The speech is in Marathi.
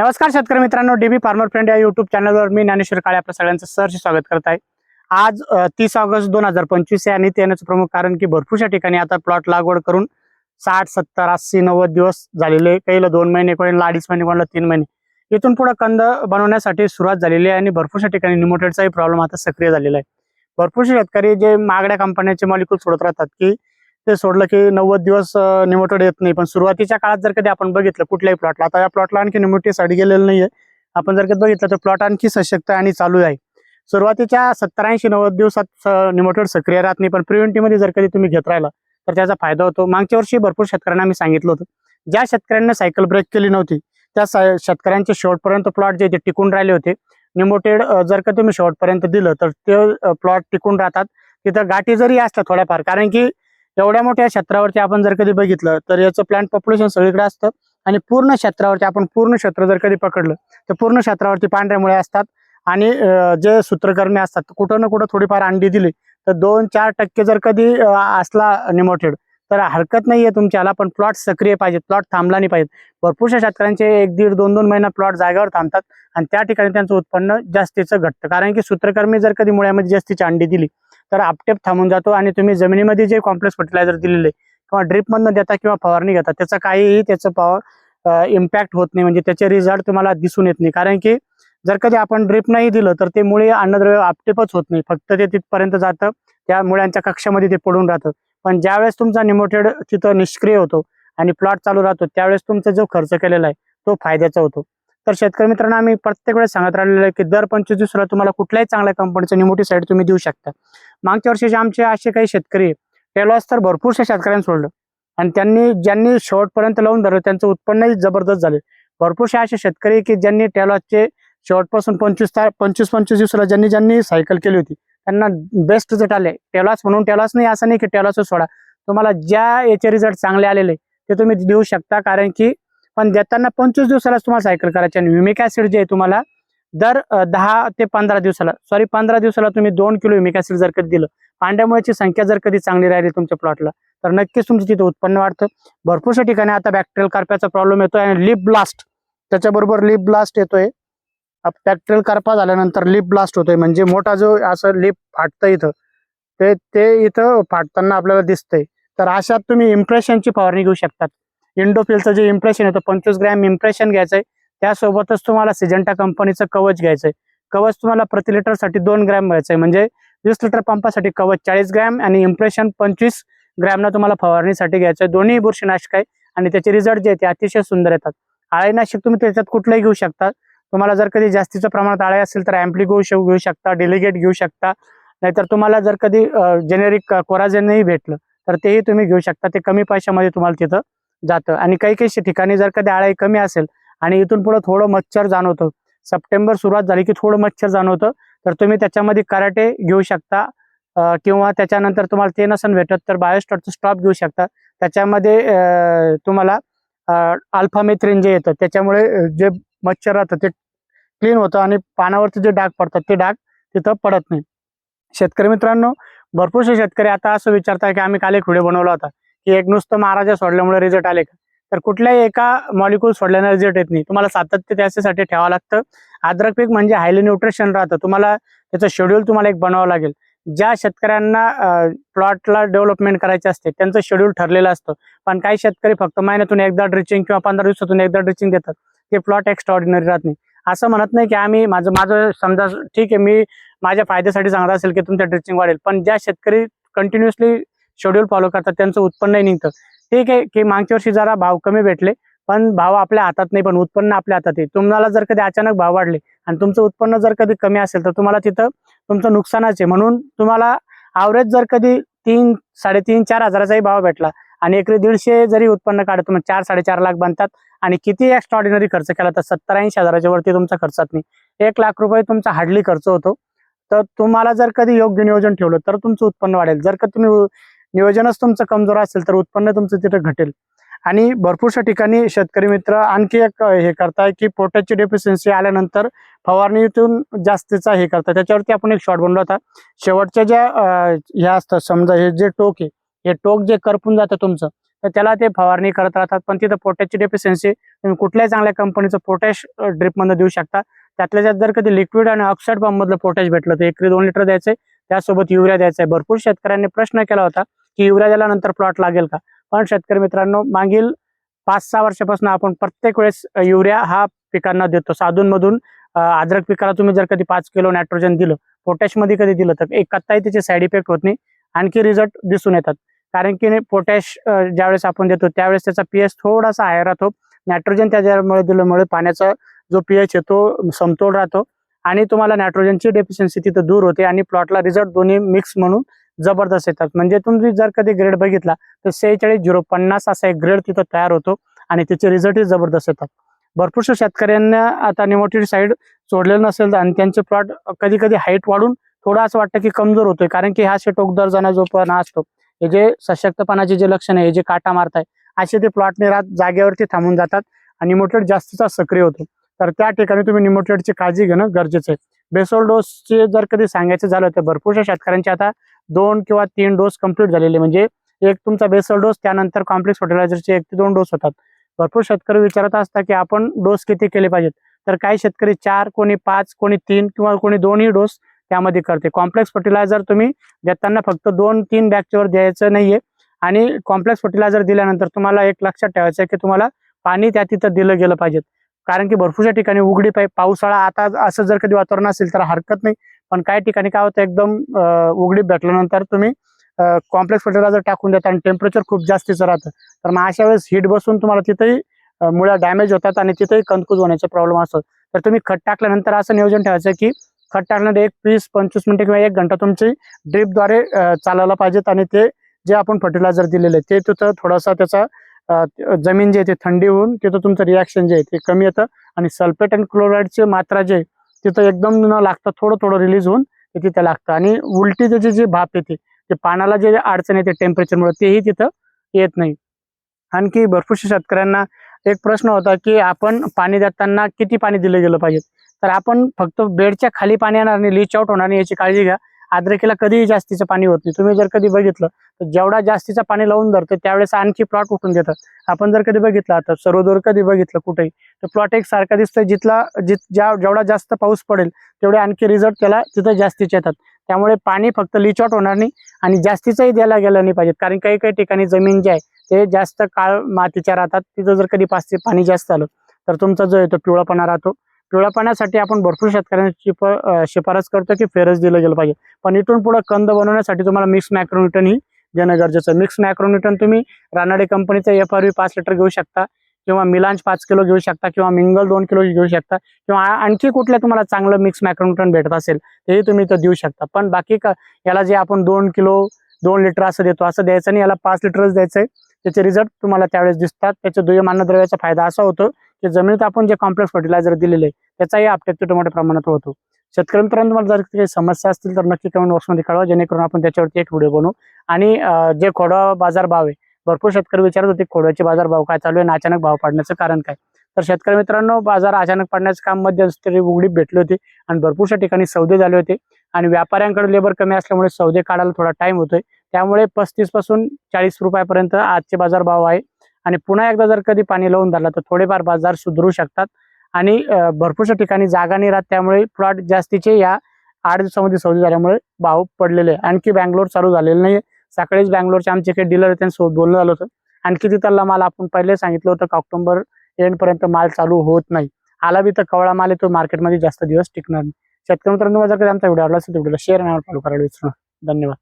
नमस्कार शेतकरी मित्रांनो डीबी फार्मर फ्रेंड या युट्यूब चॅनलवर मी ज्ञानेश्वर काळे आपल्या सगळ्यांचं सहर्ष स्वागत करत आहे. आज तीस ऑगस्ट दोन हजार पंचवीस आहे आणि ते येण्याचं प्रमुख कारण की भरपूरशा ठिकाणी आता प्लॉट लागवड करून साठ सत्तर अस्सी नव्वद दिवस झालेले काहीला दोन महिने कोणाला अडीच महिने कोणाला तीन महिने. इथून पुढे कंद बनवण्यासाठी सुरुवात झालेली आहे आणि भरपूरशा ठिकाणी निमोटेडचाही प्रॉब्लेम आता सक्रिय झालेला आहे. भरपूरशे शेतकरी जे मागड्या कंपन्यांचे मॉलिक्यूल सोडत राहतात की ते सोडलं की नव्वद दिवस निमोटेड येत नाही. पण सुरुवातीच्या काळात जर कधी आपण बघितलं कुठल्याही प्लॉटला आता या प्लॉटला आणखी निमोटीसाठी गेलेलं नाहीये. आपण जर कधी बघितलं तर प्लॉट आणखी सशक्त आणि चालू आहे. सुरुवातीच्या सत्तर ऐंशी नव्वद दिवसात निमोटेड सक्रिय राहत नाही. पण प्रिव्हेंटिव्हमध्ये जर कधी तुम्ही घेत राहिला तर त्याचा फायदा होतो. मागच्या वर्षी भरपूर शेतकऱ्यांना मी सांगितलं होतं. ज्या शेतकऱ्यांना सायकल ब्रेक केली नव्हती त्या शेतकऱ्यांचे शेवटपर्यंत प्लॉट जे ते टिकून राहिले होते. निमोटेड जर का तुम्ही शेवटपर्यंत दिलं तर ते प्लॉट टिकून राहतात. तिथं गाठी जरी असतात थोड्याफार कारण की एवढ्या मोठ्या क्षेत्रावरती आपण जर कधी बघितलं तर याचं प्लांट पॉप्युलेशन सगळीकडे असतं आणि पूर्ण क्षेत्रावरती आपण पूर्ण क्षेत्र जर कधी पकडलं तर पूर्ण क्षेत्रावरती पांढऱ्या मुळे असतात. आणि जे सूत्रकर्मी असतात कुठं ना कुठं थोडीफार अंडी दिली तर दोन चार टक्के जर कधी असला निमोटेड तर हरकत नाही आहे तुमच्याला पण प्लॉट सक्रिय पाहिजेत प्लॉट थांबला नाही पाहिजेत भरपूरशा शेतकऱ्यांचे एक दीड दोन दोन महिना प्लॉट जागेवर थांबतात आणि त्या ठिकाणी त्यांचं उत्पन्न जास्तीचं घटतं. कारण की सूत्रकर्मी जर कधी मुळ्यामध्ये जास्तीची अंडी दिली तर आपटेप थांबून जातो आणि तुम्ही जमिनीमध्ये जे कॉम्प्लेक्स फर्टिलायझर दिलेले किंवा ड्रिपमधनं देता किंवा फवारणी घेता त्याचा काहीही त्याचं पॉवर इम्पॅक्ट होत नाही. म्हणजे त्याचे रिझल्ट तुम्हाला दिसून येत नाही. कारण की जर कधी आपण ड्रिप नाही दिलं तर ते मुळे अन्नद्रव्य आपटेपच होत नाही. फक्त ते तिथपर्यंत जातं त्या मुळ्यांच्या कक्षामध्ये ते पडून राहतं. पण ज्यावेळेस तुमचा निमोटेड तिथं निष्क्रिय होतो आणि प्लॉट चालू राहतो त्यावेळेस तुमचा जो खर्च केलेला आहे तो फायद्याचा होतो. तर शेतकरी मित्रांनो आम्ही प्रत्येक वेळेस सांगत राहिलेलो आहे की दर पंचवीस दिवसाला तुम्हाला कुठल्याही चांगल्या कंपनीचं निमोटी साईड तुम्ही देऊ शकता. मागच्या वर्षीचे आमचे असे काही शेतकरी टेलॉस तर भरपूरशा शेतकऱ्यांनी सोडलं. आणि त्यांनी ज्यांनी शेवटपर्यंत लावून धरलं त्यांचं उत्पन्नही जबरदस्त झाले. भरपूरसे असे शेतकरी की ज्यांनी टेलॉसचे शेवटपासून पंचवीस ता पंचवीस पंचवीस दिवसाला ज्यांनी ज्यांनी सायकल केली होती त्यांना बेस्ट रिझल्ट आले. टेलॉस म्हणून टेलॉस नाही असं नाही की टेलॉस सोडा. तुम्हाला ज्या याचे रिझल्ट चांगले आलेले ते तुम्ही देऊ शकता. कारण की पण देताना पंचवीस दिवसालाच तुम्हाला सायकल करायची आणि विमिक ॲसिड जे आहे तुम्हाला दर दहा ते पंधरा दिवसाला सॉरी पंधरा दिवसाला तुम्ही दोन किलो विमिक जर कधी दिलं पांड्यामुळेची संख्या जर कधी चांगली राहिली तुमच्या प्लॉटला तर नक्कीच तुमचं तिथे उत्पन्न वाढतं. भरपूरशा ठिकाणी आता बॅक्टेरियल कार्प्याचा प्रॉब्लेम येतोय आणि लिप ब्लास्ट त्याच्याबरोबर लिप ब्लास्ट येतोय. बॅक्टेरियल कार्पा झाल्यानंतर लिप ब्लास्ट होतोय म्हणजे मोठा जो असं लिप फाटतं इथं ते ते इथं फाटताना आपल्याला दिसतंय. तर अशात तुम्ही इम्प्रेशनची फवारणी घेऊ शकतात. इंडोफिलचं जे इम्प्रेशन येतं पंचवीस ग्रॅम इम्प्रेशन घ्यायचंय. त्यासोबतच तुम्हाला सिजंटा कंपनीचं कवच घ्यायचंय. कवच तुम्हाला प्रति लिटरसाठी दोन ग्रॅम मिळायचं आहे म्हणजे वीस लिटर पंपासाठी कवच चाळीस ग्रॅम आणि इम्प्रेशन पंचवीस ग्रॅमनं तुम्हाला फवारणीसाठी घ्यायचं आहे दोन्ही बुरशीनाशक आहे आणि त्याचे रिझल्ट जे आहे ते अतिशय सुंदर येतात. आळेनाशक तुम्ही त्याच्यात कुठलंही घेऊ शकता. तुम्हाला जर कधी जास्तीच्या प्रमाणात आळे असेल तर अँप्ली घेऊ घेऊ शकता डेलिगेट घेऊ शकता. नाहीतर तुम्हाला जर कधी जेनेरिक कोराजेनही भेटलं तर तेही तुम्ही घेऊ शकता. ते कमी पैशामध्ये तुम्हाला तिथं जातं. आणि काही काही ठिकाणी जर कधी आळाई कमी असेल आणि इथून पुढे थोडं मच्छर जाणवतं. सप्टेंबर सुरुवात झाली की थोडं मच्छर जाणवतं. तर तुम्ही त्याच्यामध्ये कराटे घेऊ शकता किंवा त्याच्यानंतर तुम्हाला ते नसन भेटत तर बायोस्टॉटचं स्टॉप घेऊ शकता. त्याच्यामध्ये तुम्हाला अल्फामेथ्रिन जे येतं त्याच्यामुळे जे मच्छर राहतं ते क्लीन होतं आणि पानावरती जे डाग पडतात ते डाग तिथं पडत नाही. शेतकरी मित्रांनो भरपूरसे शेतकरी आता असं विचारतात की आम्ही काल एक व्हिडिओ बनवला होता की एक नुसतं महाराजा सोडल्यामुळे रिझल्ट आले का? तर कुठल्याही एका मॉलिक्यूल सोडल्याने रिझल्ट येत नाही तुम्हाला सातत्य त्याच्यासाठी ठेवावं लागतं. आद्रक पीक म्हणजे हायली न्यूट्रिशन राहतं. तुम्हाला त्याचं शेड्यूल तुम्हाला एक बनावं लागेल. ज्या शेतकऱ्यांना प्लॉटला डेव्हलपमेंट करायचे असते त्यांचं शेड्यूल ठरलेलं असतं. पण काही शेतकरी फक्त महिन्यातून एकदा ड्रिचिंग किंवा पंधरा दिवसातून एकदा ड्रिचिंग देतात. ते प्लॉट एक्स्ट्रा ऑर्डिनरी राहत नाही. असं म्हणत नाही की आम्ही माझं माझं समजा ठीक आहे मी माझ्या फायद्यासाठी सांगत असेल की तुमचं ड्रिचिंग वाढेल. पण ज्या शेतकरी कंटिन्युअसली शेड्यूल फॉलो करतात त्यांचं उत्पन्नही निघतं. ठीक आहे की मागच्या वर्षी जरा भाव कमी भेटले पण भाव आपल्या हातात नाही पण उत्पन्न आपल्या हातात आहे. तुम्हाला जर कधी अचानक भाव वाढले आणि तुमचं उत्पन्न जर कधी कमी असेल तर तुम्हाला तिथं तुमचं नुकसानच आहे. म्हणून तुम्हाला आवरेज जर कधी तीन साडेतीन चार हजाराचाही भाव भेटला आणि एकरी दीडशे जरी उत्पन्न काढत तुम्ही चार साडेचार लाख बनतात आणि किती एक्स्ट्रॉर्डिनरी खर्च केला तर सत्तर ऐंशी हजाराच्या वरती तुमचा खर्चात नाही. एक लाख रुपये तुमचा हार्डली खर्च होतो. तर तुम्हाला जर कधी योग्य नियोजन ठेवलं तर तुमचं उत्पन्न वाढेल. जर का तुम्ही नियोजनच तुमचं कमजोर असेल तर उत्पन्न तुमचं तिथं घटेल. आणि भरपूरशा ठिकाणी शेतकरी मित्र आणखी एक हे करताय की पोटॅची डेफिशियन्सी आल्यानंतर फवारणीतून जास्तीचा हे करतात. त्याच्यावरती आपण एक शॉट बनवला होता शेवटच्या ज्या ह्या असतात समजा हे जे टोक आहे हे टोक जे करपून जातं तुमचं तर त्याला ते फवारणी करत राहतात. पण तिथं पोटॅशची डेफिशियन्सी तुम्ही कुठल्याही चांगल्या कंपनीचं पोटॅश ड्रिपमधनं देऊ शकता. त्यातल्या त्यात जर कधी लिक्विड आणि ऑक्साईड मधलं पोटॅश भेटलं तर एकरी दोन लिटर द्यायचं त्यासोबत युरिया द्यायचा आहे भरपूर शेतकऱ्यांनी प्रश्न केला होता की युरिया दिल्यानंतर प्लॉट लागेल का? पण शेतकरी मित्रांनो मागील पाच सहा वर्षापासून आपण प्रत्येक वेळेस युरिया हा पिकांना देतो. साधूनमधून अं, अद्रक पिकाला तुम्ही जर कधी पाच किलो नायट्रोजन दिलं पोटॅशमध्ये कधी दिलं तर एक कत्ताही त्याचे साईड इफेक्ट होत नाही. आणखी रिझल्ट दिसून येतात. कारण की पोटॅश ज्यावेळेस आपण देतो त्यावेळेस त्याचा पीएच थोडासा हाय राहतो. नायट्रोजन त्याच्यामुळे दिल्यामुळे पाण्याचा जो पीएच आहे तो समतोल राहतो. आणि तुम्हाला नायट्रोजनची डेफिशियन्सी तिथं दूर होते आणि प्लॉटला रिझल्ट दोन्ही मिक्स म्हणून जबरदस्त येतात. म्हणजे तुम्ही जर कधी ग्रेड बघितला तर सेहेचाळीस झिरो पन्नास असा एक ग्रेड तिथं तयार होतो आणि त्याचे रिझल्टही जबरदस्त येतात. भरपूरशा शेतकऱ्यांना आता निमोटेड साईड सोडलेलं नसेल आणि त्यांचे प्लॉट कधी कधी हाईट वाढून थोडं असं वाटतं की कमजोर होतोय कारण की हा असे टोकदार जाणं जो पण असतो हे जे सशक्तपणाचे जे लक्षण आहे हे जे काटा मारताय असे ते प्लॉटने राहत जागेवरती थांबून जातात आणि निमोटेड जास्तीचा सक्रिय होतो. तर त्या ठिकाणी तुम्ही निमोटेडची काळजी घेणं गरजेचं आहे. बेसोल डोसचे जर कधी सांगायचं झालं तर भरपूरशा शेतकऱ्यांचे आता दोन किंवा तीन डोस कंप्लीट झालेले म्हणजे एक तुमचा बेसल डोस त्यानंतर कॉम्प्लेक्स फर्टिलायझरचे एक ते दोन डोस होतात. भरपूर शेतकरी विचारत असतात की आपण डोस किती केले पाहिजेत? तर काही शेतकरी चार कोणी पाच कोणी तीन किंवा कोणी दोनही डोस त्यामध्ये करते. कॉम्प्लेक्स फर्टिलायझर तुम्ही देताना फक्त दोन तीन बॅगच्यावर द्यायचं नाहीये. आणि कॉम्प्लेक्स फर्टिलायझर दिल्यानंतर तुम्हाला एक लक्षात ठेवायचं आहे की तुम्हाला पाणी त्या तिथं दिलं गेलं पाहिजे कारण की भरपूरशा ठिकाणी उघडी पाय पावसाळा आता असं जर कधी वातावरण असेल तर हरकत नाही. पण काही ठिकाणी काय होतं एकदम उघडी भेटल्यानंतर तुम्ही कॉम्प्लेक्स फर्टिलायझर टाकून देता आणि टेम्परेचर खूप जास्तीचं राहतं तर मग अशा वेळेस हीट बसून तुम्हाला तिथेही मुळ्या डॅमेज होतात आणि तिथेही कंदकूज होण्याचा प्रॉब्लेम असतो तर तुम्ही खत टाकल्यानंतर असं नियोजन ठेवायचं की खत टाकल्यानंतर एक वीस पंचवीस मिनिटं किंवा एक घंटा तुमची ड्रीपद्वारे चालायला पाहिजेत आणि ते जे आपण फर्टिलायझर दिलेलं आहे ते तिथं थोडासा त्याचा जमीन जे आहे ते थंडी होऊन तिथं तुमचं रिॲक्शन जे आहे ते कमी येतं. आणि सल्फेट अँड क्लोराईडची मात्रा जे आहे, तिथं एकदम न लागतं थोडं थोडं रिलीज होऊन ते तिथं लागतं. आणि उलटी त्याची जी भाप येते ते पानाला जे अडचण येते टेम्परेचरमुळे तेही तिथं येत नाही. आणखी भरपूरशा शेतकऱ्यांना एक प्रश्न होता की आपण पाणी देताना किती पाणी दिलं गेलं पाहिजे? तर आपण फक्त बेडच्या खाली पाणी येणार नाही लीच आउट होणार नाही याची काळजी घ्या. आद्रकेला कधीही जास्तीचं पाणी होत नाही. तुम्ही जर कधी बघितलं जेवढा जास्तीचं पाणी लावून धरतं त्यावेळेस आणखी प्लॉट उठून देतात आपण जर कधी बघितलं आता सर्वदूर कधी बघितलं कुठेही तर प्लॉट एक सारखा दिसतोय जिथला जित ज्या जेवढा जास्त पाऊस पडेल तेवढे आणखी रिझल्ट त्याला तिथं जास्तीचे येतात. त्यामुळे पाणी फक्त लिचॉट होणार नाही आणि जास्तीचंही द्यायला गेलं नाही पाहिजे कारण काही काही ठिकाणी जमीन जे आहे ते जास्त काळ मातीच्या राहतात. तिथं जर कधी पाच पाणी जास्त आलं तर तुमचा जो येतो पिवळापणा राहतो. पिवळापणासाठी आपण भरपूर शेतकऱ्यांची शिफारस करतो की फेरस दिलं गेलं पाहिजे. पण इथून पुढे कंद बनवण्यासाठी तुम्हाला मिक्स मॅक्रोन्युटन ही देणं गरजेचं. मिक्स मॅक्रोन्युटन तुम्ही रानाडे कंपनीचं एफ आर व्ही पाच लिटर घेऊ शकता किंवा मिलांच पाच किलो घेऊ शकता किंवा मिंगल दोन किलो घेऊ शकता किंवा आणखी कुठल्या तुम्हाला चांगलं मिक्स मॅक्रोन्युटन भेटत असेल तेही तुम्ही इथं देऊ शकता. पण बाकी का याला जे आपण दोन किलो दोन लिटर असं देतो असं द्यायचं नाही याला पाच लिटरच द्यायचंय. त्याचे रिझल्ट तुम्हाला त्यावेळेस दिसतात. त्याच्या दुय्यम अन्नद्रव्याचा फायदा असा होतो की जमिनीत आपण जे कॉम्प्लेक्स फर्टिलायझर दिलेले आहे त्याचाही अपटेक तिथं मोठ्या प्रमाणात होतो. शेतकऱ्यांपर्यंत मित्रांनो जर काही समस्या असतील तर नक्की कमेंट बॉक्समध्ये कळवा जेणेकरून आपण त्याच्यावरती एक व्हिडिओ बनवू. आणि जे खोडा बाजार भाव आहे भरपूर शेतकरी विचारत होते खोड्याचे बाजार भाव काय चालू आहे आणि अचानक भाव पडण्याचं कारण काय? तर शेतकरी मित्रांनो बाजार अचानक पडण्याचं काम मध्यंतरी उघडीप भेटले होते आणि भरपूरशा ठिकाणी सौदे झाले होते. आणि व्यापाऱ्यांकडे लेबर कमी असल्यामुळे सौदे काढायला थोडा टाइम होतोय. त्यामुळे पस्तीसपासून चाळीस रुपयापर्यंत आजचे बाजार भाव आहे. आणि पुन्हा एकदा जर कधी पाणी लावून झालं तर थोडेफार बाजार सुधरू शकतात. आणि भरपूरशा ठिकाणी जागा नाही राहत. त्यामुळे प्लॉट जास्तीचे या आठ दिवसामध्ये सौदी झाल्यामुळे भाव पडलेले आहे. आणखी बँगलोर चालू झालेलं नाही सकाळीच बँगलोरचे आमचे काही डीलर त्यांच्यासोबत बोलणं झालं होतं. आणखी तिथला माल आपण पहिले सांगितलं होतं ऑक्टोबर एंडपर्यंत माल चालू होत नाही. आला बी तर कवळा माल तो मार्केटमध्ये जास्त दिवस टिकणार नाही. शेतकरी मित्रांनो जर कधी आमचा व्हिडिओ आवडला असेल तर व्हिडिओला शेअर आणि फॉलो करायला विसरू धन्यवाद.